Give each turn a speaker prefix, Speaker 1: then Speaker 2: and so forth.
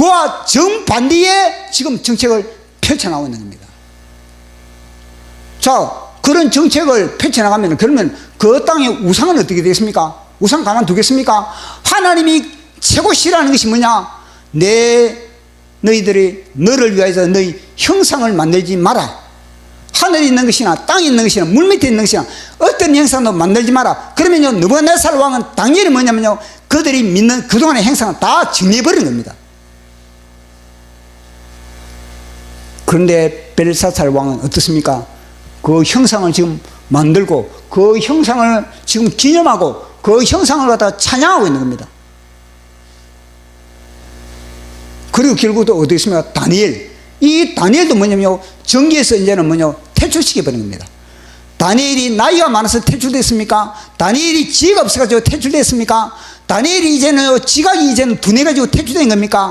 Speaker 1: 그와 정반대의 지금 정책을 펼쳐나가고 있는 겁니다. 자, 그런 정책을 펼쳐나가면 그러면 그 땅의 우상은 어떻게 되겠습니까? 우상 가만 두겠습니까? 하나님이 최고 싫어하는 것이 뭐냐? 내 너희들이 너를 위하여서 너희 형상을 만들지 마라. 하늘에 있는 것이나 땅에 있는 것이나 물 밑에 있는 것이나 어떤 형상도 만들지 마라. 그러면요, 느부갓네살 왕은 당연히 뭐냐면요, 그들이 믿는 그동안의 행상을 다 정리해버린 겁니다. 그런데 벨사살 왕은 어떻습니까? 그 형상을 지금 만들고 그 형상을 지금 기념하고 그 형상을 갖다 찬양하고 있는 겁니다. 그리고 결국 또 어디 있습니까? 다니엘. 이 다니엘도 뭐냐면요. 정기에서 이제는 뭐냐 퇴출시켜버린 겁니다. 다니엘이 나이가 많아서 퇴출됐습니까? 다니엘이 지혜가 없어가지고 퇴출됐습니까? 다니엘이 이제는 지각이 이제는 둔해가지고 퇴출된 겁니까?